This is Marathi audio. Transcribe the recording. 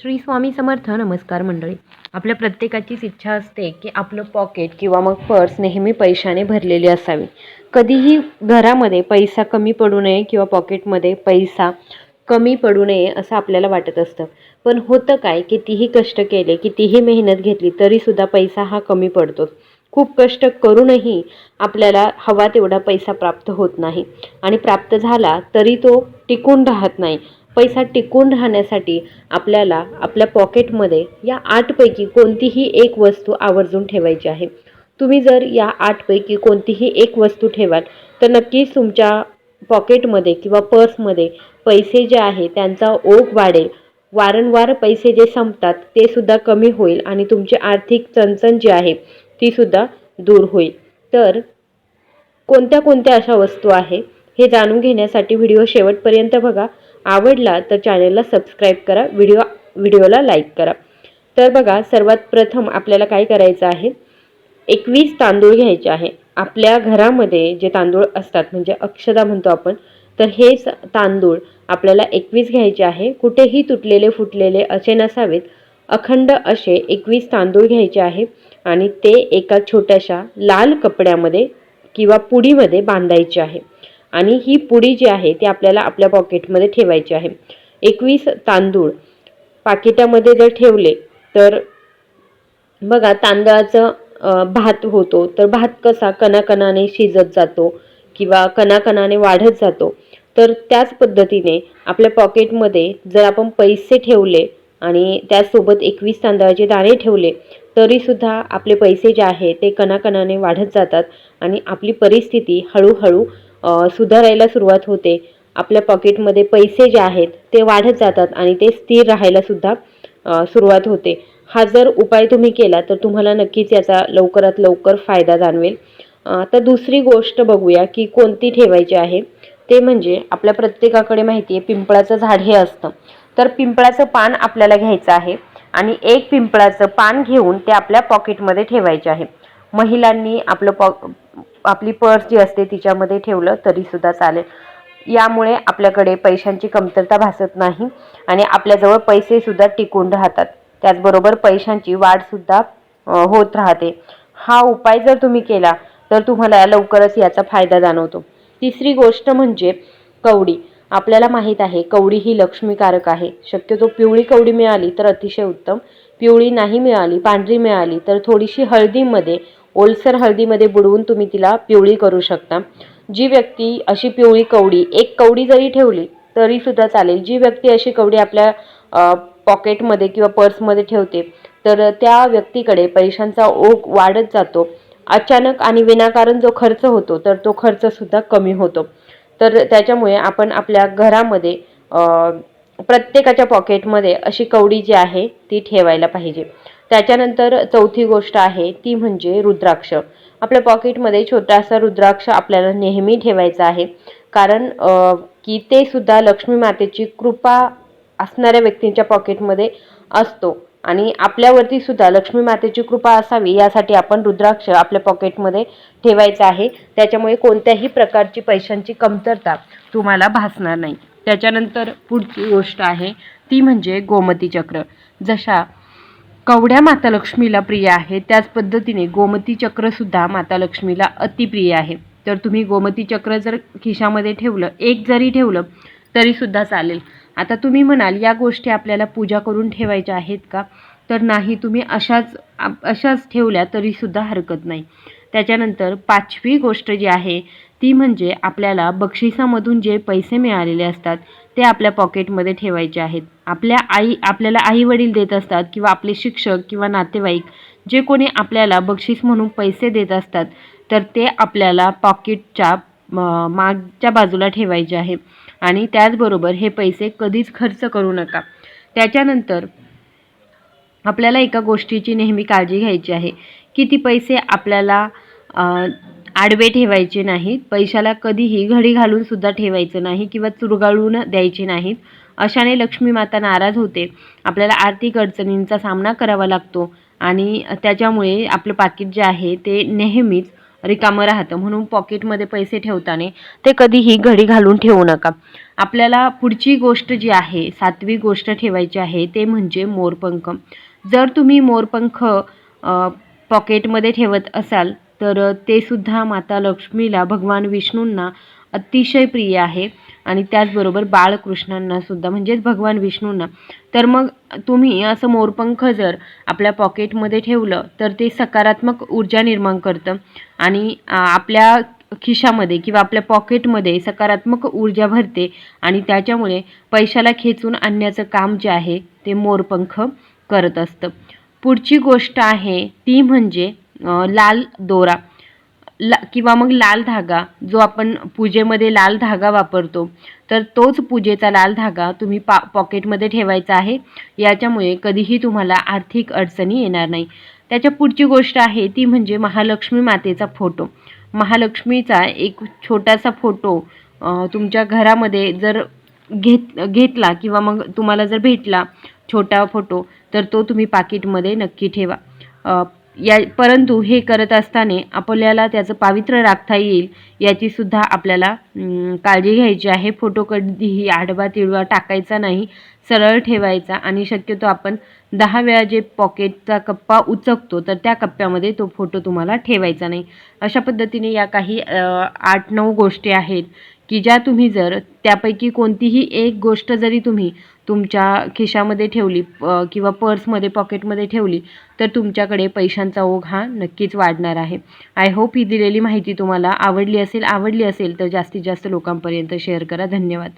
श्री स्वामी समर्थ नमस्कार मंडळी. आपल्या प्रत्येकाचीच इच्छा असते की आपलं पॉकेट किंवा मग पर्स नेहमी पैशाने भरलेली असावी. कधीही घरामध्ये पैसा कमी पडू नये किंवा पॉकेटमध्ये पैसा कमी पडू नये असं आपल्याला वाटत असतं. पण होतं काय? कितीही कष्ट केले कितीही मेहनत घेतली तरीसुद्धा पैसा हा कमी पडतो खूप कष्ट करूनही आपल्याला हवा तेवढा पैसा प्राप्त होत नाही. आणि प्राप्त झाला तरी तो टिकून राहत नाही. पैसा टिकून राहण्यासाठी आपल्याला आपल्या पॉकेटमध्ये या आठपैकी कोणतीही एक वस्तू आवर्जून ठेवायची आहे. तुम्ही जर या आठपैकी कोणतीही एक वस्तू ठेवाल तर नक्कीच तुमच्या पॉकेटमध्ये किंवा पर्समध्ये पैसे जे आहे त्यांचा ओघ वाढेल. वारंवार पैसे जे संपतात ते सुद्धा कमी होईल आणि तुमची आर्थिक चणचण जी आहे ती सुद्धा दूर होईल. तर कोणत्या कोणत्या अशा वस्तू आहे हे जाणून घेण्यासाठी व्हिडिओ शेवटपर्यंत बघा. आवडला तर चॅनलला सबस्क्राईब करा व्हिडिओ व्हिडिओला लाईक करा. तर बघा सर्वात प्रथम आपल्याला काय करायचं आहे? एकवीस तांदूळ घ्यायचे आहे. आपल्या घरामध्ये जे तांदूळ असतात म्हणजे अक्षदा म्हणतो आपण तर हेच तांदूळ आपल्याला एकवीस घ्यायचे आहे. कुठेही तुटलेले फुटलेले असे नसावेत. अखंड असे एकवीस तांदूळ घ्यायचे आहे आणि ते एका छोट्याशा लाल कपड्यामध्ये किंवा पुडीमध्ये बांधायचे आहे. आणि ही पुडी जी आहे ती आपल्याला आपल्या पॉकेटमध्ये ठेवायची आहे. एकवीस तांदूळ पाकिटामध्ये जर ठेवले तर बघा तांदळाचं भात होतो तर भात कसा कणाकणाने शिजत जातो किंवा कणाकणाने वाढत जातो तर त्याच पद्धतीने आपल्या पॉकेटमध्ये जर आपण पैसे ठेवले आणि त्यासोबत एकवीस तांदळाचे दाणे ठेवले तरीसुद्धा आपले पैसे जे आहे ते कणाकणाने वाढत जातात आणि आपली परिस्थिती हळूहळू सुधारायला सुरुवात होते. आपल्या पॉकेटमध्ये पैसे जे आहेत ते वाढत जातात आणि ते स्थिर राहायला सुद्धा सुरुवात होते. हा जर उपाय तुम्ही केला तर तुम्हाला नक्कीच याचा लवकरात लवकर फायदा जाणवेल. आता दुसरी गोष्ट बघूया की कोणती ठेवायची आहे? ते म्हणजे आपल्या प्रत्येकाकडे माहिती आहे पिंपळाचं झाड हे असतं. तर पिंपळाचं पान आपल्याला घ्यायचं आहे आणि एक पिंपळाचं पान घेऊन ते आपल्या पॉकेटमध्ये ठेवायचे आहे. महिलांनी आपलं पॉ आपली पर्स जी असते तिच्यामध्ये ठेवलं तरीसुद्धा चालेल. यामुळे आपल्याकडे पैशांची कमतरता भासत नाही आणि आपल्याजवळ पैसेसुद्धा टिकून राहतात. त्याचबरोबर पैशांची वाढसुद्धा होत राहते. हा उपाय जर तुम्ही केला तर तुम्हाला लवकरच याचा फायदा जाणवतो. तिसरी गोष्ट म्हणजे कवडी. आपल्याला माहीत आहे कवडी ही लक्ष्मीकारक आहे. शक्यतो पिवळी कवडी मिळाली तर अतिशय उत्तम. पिवळी नाही मिळाली पांढरी मिळाली तर थोडीशी हळदीमध्ये ओलसर हळदीमध्ये बुडवून तुम्ही तिला पिवळी करू शकता. जी व्यक्ती अशी पिवळी कवडी एक कवडी जरी ठेवली तरी सुद्धा चालेल. जी व्यक्ती अशी कवडी आपल्या पॉकेटमध्ये किंवा पर्समध्ये ठेवते तर त्या व्यक्तीकडे पैशांचा ओघ वाढत जातो. अचानक आणि विनाकारण जो खर्च होतो तर तो खर्चसुद्धा कमी होतो. तर त्याच्यामुळे आपण आपल्या घरामध्ये प्रत्येकाच्या पॉकेटमध्ये अशी कवडी जी आहे ती ठेवायला पाहिजे. त्याच्यानंतर चौथी गोष्ट आहे ती म्हणजे रुद्राक्ष. आपल्या पॉकेटमध्ये छोटासा रुद्राक्ष आपल्याला नेहमी ठेवायचा आहे. कारण की ते सुद्धा लक्ष्मी मातेची कृपा असणाऱ्या व्यक्तींच्या पॉकेटमध्ये असतो. आणि आपल्यावरती सुद्धा लक्ष्मी मातेची कृपा असावी यासाठी आपण रुद्राक्ष आपल्या पॉकेटमध्ये ठेवायचं आहे. त्याच्यामुळे कोणत्याही प्रकारची पैशांची कमतरता तुम्हाला भासणार नाही. त्याच्यानंतर पुढची गोष्ट आहे ती म्हणजे गोमती चक्र जशा कवड्या माता लक्ष्मीला प्रिय आहे. त्याच पद्धतीने गोमती चक्रसुद्धा माता लक्ष्मीला अतिप्रिय आहे. तर तुम्ही गोमती चक्र जर खिशामध्ये ठेवलं एक जरी ठेवलं तरीसुद्धा चालेल. आता तुम्ही म्हणाल या गोष्टी आपल्याला पूजा करून ठेवायच्या आहेत का? तर नाही तुम्ही अशाच अशाच ठेवल्या तरीसुद्धा हरकत नाही. त्याच्यानंतर पाचवी गोष्ट जी आहे ती म्हणजे आपल्याला बक्षिसामधून जे पैसे मिळालेले असतात ते आपल्या पॉकेटमध्ये ठेवायचे आहेत. आपल्या आई आपल्याला आई वडील देत असतात किंवा आपले शिक्षक किंवा नातेवाईक जे कोणी आपल्याला बक्षीस म्हणून पैसे देत असतात तर ते आपल्याला पॉकेटच्या मागच्या बाजूला ठेवायचे आहे. आणि त्याचबरोबर हे पैसे कधीच खर्च करू नका. त्याच्यानंतर आपल्याला एका गोष्टीची नेहमी काळजी घ्यायची आहे की ती पैसे आपल्याला आडवे ठेवायचे नाहीत. पैशाला कधीही घडी घालून सुद्धा ठेवायचं नाही किंवा चुरगाळून द्यायचे नाहीत. अशाने लक्ष्मी माता नाराज होते. आपल्याला आर्थिक अडचणींचा सामना करावा लागतो आणि त्याच्यामुळे आपलं पाकिट जे आहे ते नेहमीच रिकामं राहतं. म्हणून पॉकेटमध्ये पैसे ठेवताना ते कधीही घडी घालून ठेवू नका. आपल्याला पुढची गोष्ट जी आहे सातवी गोष्ट ठेवायची आहे ते म्हणजे मोरपंख. जर तुम्ही मोरपंख पॉकेटमध्ये ठेवत असाल तर ते सुद्धा माता लक्ष्मीला भगवान विष्णूंना अतिशय प्रिय आहे. आणि त्याचबरोबर बाळकृष्णांना सुद्धा म्हणजेच भगवान विष्णूंना. तर मग तुम्ही असं मोरपंख जर आपल्या पॉकेटमध्ये ठेवलं तर ते सकारात्मक ऊर्जा निर्माण करतं. आणि आपल्या खिशामध्ये किंवा आपल्या पॉकेटमध्ये सकारात्मक ऊर्जा भरते. आणि त्याच्यामुळे पैशाला खेचून आणण्याचं काम जे आहे ते मोरपंख करत असतं. पुढची गोष्ट आहे ती म्हणजे लाल दोरा. ला किंवा मग लाल धागा जो आपण पूजेमध्ये लाल धागा वापरतो तर तोच पूजेचा लाल धागा तुम्ही पा पॉकेटमध्ये ठेवायचा आहे. याच्यामुळे कधीही तुम्हाला आर्थिक अडचणी येणार नाही. त्याच्या पुढची गोष्ट आहे ती म्हणजे महालक्ष्मी मातेचा फोटो. महालक्ष्मीचा एक छोटासा फोटो तुमच्या घरामध्ये जर घेत घेतला किंवा मग तुम्हाला जर भेटला छोटा फोटो तर तो तुम्ही पाकिटमध्ये नक्की ठेवा. या परंतु हे करत असताना आपल्याला त्याचं पावित्र्य राखता येईल याचीसुद्धा आपल्याला काळजी घ्यायची आहे. फोटो कधीही आडवा तिडवा टाकायचा नाही सरळ ठेवायचा आणि शक्यतो आपण दहा वेळा जे पॉकेटचा कप्पा उचकतो तर त्या कप्प्यामध्ये तो फोटो तुम्हाला ठेवायचा नाही. अशा पद्धतीने या काही आठ नऊ गोष्टी आहेत की ज्या तुम्ही जर त्यापैकी कोणतीही एक गोष्ट जरी तुम्ही तुमच्या खिशामध्ये ठेवली किंवा पर्समध्ये पॉकेटमध्ये ठेवली तर तुमच्याकडे पैशांचा ओघ हा नक्कीच वाढणार आहे. आय होप ही दिलेली माहिती तुम्हाला आवडली असेल आवडली असेल तर जास्तीत जास्त लोकांपर्यंत शेअर करा. धन्यवाद.